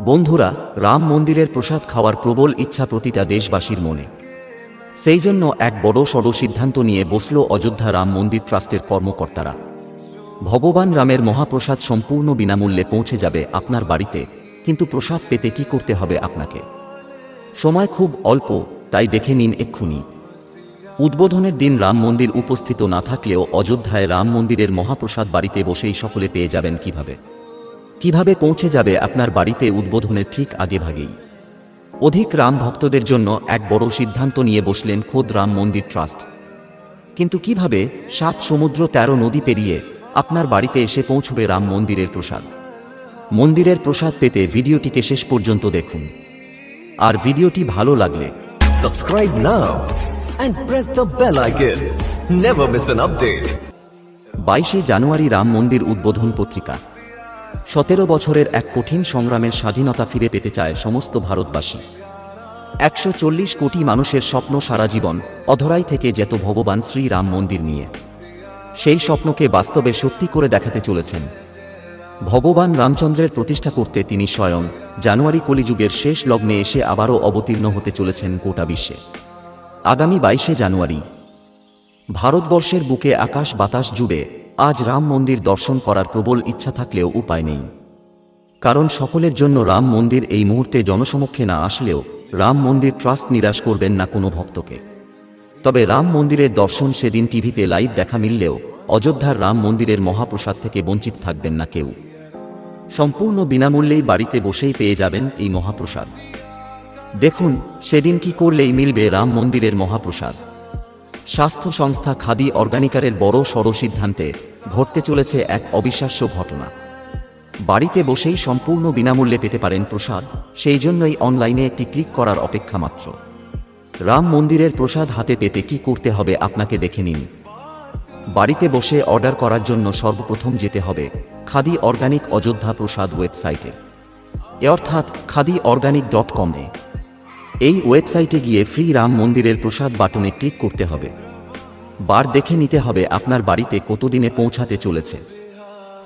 বন্ধুরা, রাম মন্দিরের প্রসাদ খাওয়ার প্রবল ইচ্ছা প্রতিটা দেশবাসীর মনে। সেই জন্য এক বড় সড় সিদ্ধান্ত নিয়ে বসল অযোধ্যা রাম মন্দির ট্রাস্টের কর্মকর্তারা। ভগবান রামের মহাপ্রসাদ সম্পূর্ণ বিনামূল্যে পৌঁছে যাবে আপনার বাড়িতে, কিন্তু প্রসাদ পেতে কি করতে হবে আপনাকে? সময় খুব অল্প, তাই দেখে নিন এক্ষুনি। উদ্বোধনের দিন রাম মন্দির উপস্থিত না থাকলেও অযোধ্যায় রাম মন্দিরের মহাপ্রসাদ বাড়িতে বসেই সকলে পেয়ে যাবেন কীভাবে? কীভাবে পৌঁছে যাবে আপনার বাড়িতে উদ্বোধনের ঠিক আগে ভাগেই? অধিক রাম ভক্তদের জন্য এক বড় সিদ্ধান্ত নিয়ে বসলেন খোদ রাম মন্দির ট্রাস্ট। কিন্তু কীভাবে সাত সমুদ্র তেরো নদী পেরিয়ে আপনার বাড়িতে এসে পৌঁছবে রাম মন্দিরের প্রসাদ? মন্দিরের প্রসাদ পেতে ভিডিওটিকে শেষ পর্যন্ত দেখুন। আর ভিডিওটি ভালো লাগলে Subscribe now and press the bell icon. Never miss an update. বাইশে জানুয়ারি রাম মন্দির উদ্বোধন পত্রিকা। সতেরো বছরের এক কঠিন সংগ্রামের স্বাধীনতা ফিরে পেতে চায় সমস্ত ভারতবাসী। একশো চল্লিশ কোটি মানুষের স্বপ্ন সারা জীবন অধরাই থেকে যেত ভগবান শ্রী রাম মন্দির নিয়ে। সেই স্বপ্নকে বাস্তবে সত্যি করে দেখাতে চলেছেন। ভগবান রামচন্দ্রের প্রতিষ্ঠা করতে তিনি স্বয়ং জানুয়ারি কলিযুগের শেষ লগ্নে এসে আবারও অবতীর্ণ হতে চলেছেন গোটা বিশ্বে। আগামী বাইশে জানুয়ারি, ভারতবর্ষের বুকে আকাশ বাতাস জুড়ে আজ রাম মন্দির দর্শন করার প্রবল ইচ্ছা থাকলেও উপায় নেই। কারণ সকলের জন্য রাম মন্দির এই মুহূর্তে জনসমক্ষে না আসলেও রাম মন্দির ট্রাস্ট নিরাশ করবেন না কোনো ভক্তকে। তবে রাম মন্দিরের দর্শন সেদিন টিভিতে লাইভ দেখা মিললেও অযোধ্যার রাম মন্দিরের মহাপ্রসাদ থেকে বঞ্চিত থাকবেন না কেউ। সম্পূর্ণ বিনামূল্যেই বাড়িতে বসেই পেয়ে যাবেন এই মহাপ্রসাদ। দেখুন, সেদিন কি করলেই মিলবে রাম মন্দিরের মহাপ্রসাদ। স্বাস্থ্য সংস্থা খাদি অর্গানিকারের বড় সড় সিদ্ধান্তে ঘটতে চলেছে এক অবিশ্বাস্য ঘটনা। বাড়িতে বসেই সম্পূর্ণ বিনামূল্যে পেতে পারেন প্রসাদ, সেই জন্যই অনলাইনে একটি ক্লিক করার অপেক্ষা মাত্র। রাম মন্দিরের প্রসাদ হাতে পেতে কি করতে হবে আপনাকে দেখে নিন। বাড়িতে বসে অর্ডার করার জন্য সর্বপ্রথম যেতে হবে খাদি অর্গানিক অযোধ্যা প্রসাদ ওয়েবসাইটে। এ অর্থাৎ খাদি অর্গানিক ডট কমে। এই ওয়েবসাইটে গিয়ে ফ্রি রাম মন্দিরের প্রসাদ বাটনে ক্লিক করতে হবে। বার দেখে নিতে হবে আপনার বাড়িতে কতদিনে পৌঁছাতে চলেছে।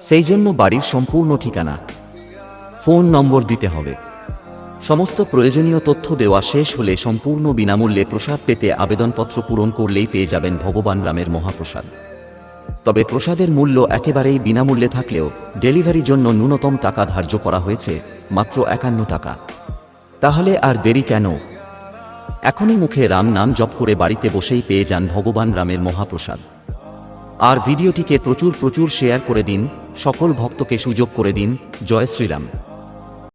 সেই জন্য বাড়ির সম্পূর্ণ ঠিকানা, ফোন নম্বর দিতে হবে। সমস্ত প্রয়োজনীয় তথ্য দেওয়া শেষ হলে সম্পূর্ণ বিনামূল্যে প্রসাদ পেতে আবেদনপত্র পূরণ করলেই পেয়ে যাবেন ভগবান রামের মহাপ্রসাদ। তবে প্রসাদের মূল্য একেবারেই বিনামূল্যে থাকলেও ডেলিভারির জন্য ন্যূনতম টাকা ধার্য করা হয়েছে মাত্র একান্ন টাকা। তাহলে আর দেরি কেন? এখনই মুখে রাম নাম জপ করে বাড়িতে বসেই পেয়ে যান ভগবান রামের মহাপ্রসাদ। আর ভিডিওটিকে প্রচুর প্রচুর শেয়ার করে দিন, সকল ভক্তকে সুযোগ করে দিন। জয় শ্রীরাম।